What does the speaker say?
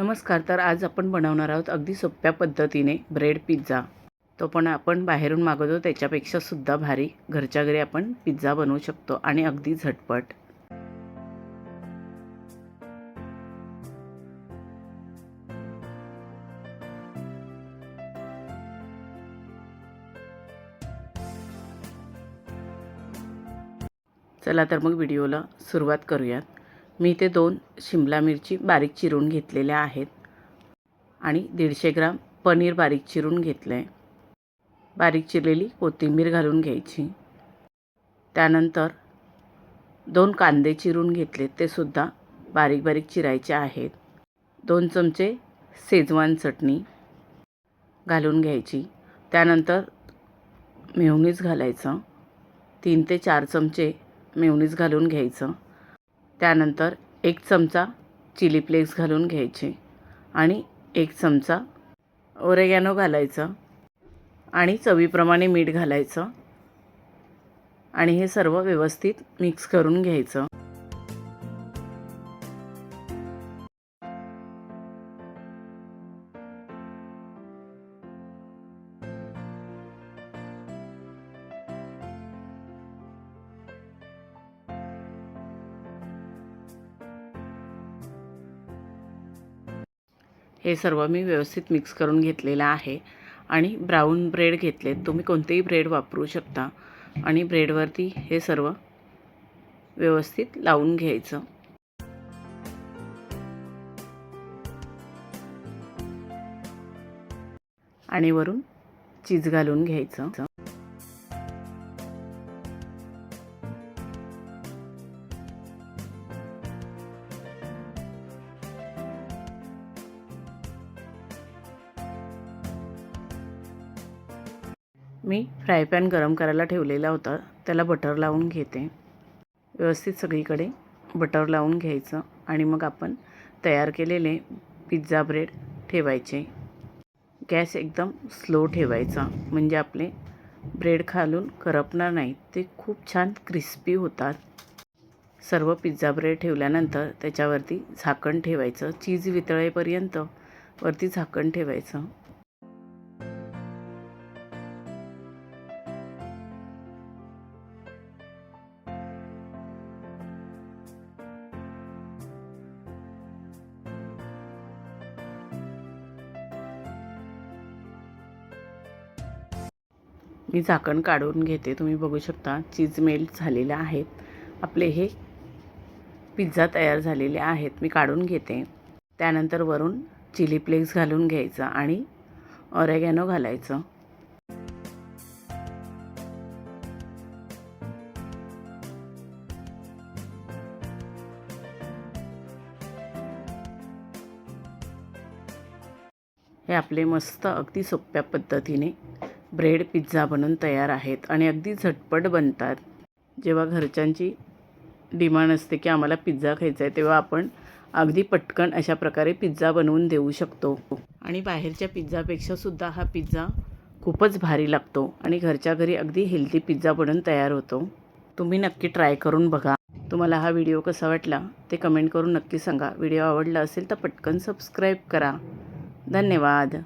नमस्कार तर आज आपण बनवणार आहोत अगदी सोप्या पद्धतीने ब्रेड पिझ्झा. तो पण आपण बाहेरून मागवतो त्याच्यापेक्षा सुद्धा भारी. घरच्या घरी आपण पिझ्झा बनवू शकतो आणि अगदी झटपट. चला तर मग व्हिडिओला सुरुवात करूयात. मी ते दोन शिमला मिरची बारीक चिरून घेतलेल्या आहेत. आणि दीडशे ग्राम पनीर बारीक चिरून घेतलं आहे बारीक चिरलेली कोथिंबीर घालून घ्यायची. त्यानंतर दोन कांदे चिरून घेतले ते सुद्धा बारीक बारीक चिरायचे आहेत. दोन चमचे शेजवान चटणी घालून घ्यायची. त्यानंतर मेवणीच घालायचं. तीन ते चार चमचे मेवणीच घालून घ्यायचं. त्यानंतर एक चमचा चिली फ्लेक्स घालून घ्यायचे आणि एक चमचा ओरेगॅनो घालायचं आणि चवीप्रमाणे मीठ घालायचं आणि हे सर्व व्यवस्थित मिक्स करून घ्यायचं. हे सर्व मी व्यवस्थित मिक्स करून घेतलेलं आहे. आणि ब्राऊन ब्रेड घेतले तुम्ही कोणतेही ब्रेड वापरू शकता. आणि ब्रेडवरती हे सर्व व्यवस्थित लावून घ्यायचं. आणि वरून चीज घालून घ्यायचं. मी फ्राय पॅन गरम करायला ठेवलेला होता. त्याला बटर लावून घेते. व्यवस्थित सगळीकडे बटर लावून घ्यायचं आणि मग आपण तयार केलेले पिझ्झा ब्रेड ठेवायचे. गॅस एकदम स्लो ठेवायचा. म्हणजे आपले ब्रेड खालून करपणार नाही ते खूप छान क्रिस्पी होतात. सर्व पिझ्झा ब्रेड ठेवल्यानंतर त्याच्यावरती झाकण ठेवायचं. चीज वितळेपर्यंत वरती झाकण ठेवायचं. मी झाकण काढून घेते. तुम्ही बघू शकता चीज मेल्ट झालेले आहेत. आपले हे पिझ्झा तयार झालेले आहेत. मी काढून घेते. त्यानंतर वरून चिली फ्लेक्स घालून घ्यायचं आणि ऑरेगॅनो घालायचं. हे आपले मस्त अगदी सोप्या पद्धतीने ब्रेड पिझ्झा बनून तयार आहेत आणि अगदी झटपट बनतात. जेव्हा घरच्यांची डिमांड असते की आम्हाला पिझ्झा खायचा आहे तेव्हा आपण अगदी पटकन अशा प्रकारे पिझ्झा बनवून देऊ शकतो. आणि बाहेरच्या पिझ्झापेक्षा सुद्धा हा पिझ्झा खूपच भारी लागतो आणि घरच्या घरी अगदी हेल्दी पिझ्झा बनून तयार होतो. तुम्ही नक्की ट्राय करून बघा. तुम्हाला हा व्हिडिओ कसा वाटला ते कमेंट करून नक्की सांगा. व्हिडिओ आवडला असेल तर पटकन सबस्क्राईब करा. धन्यवाद.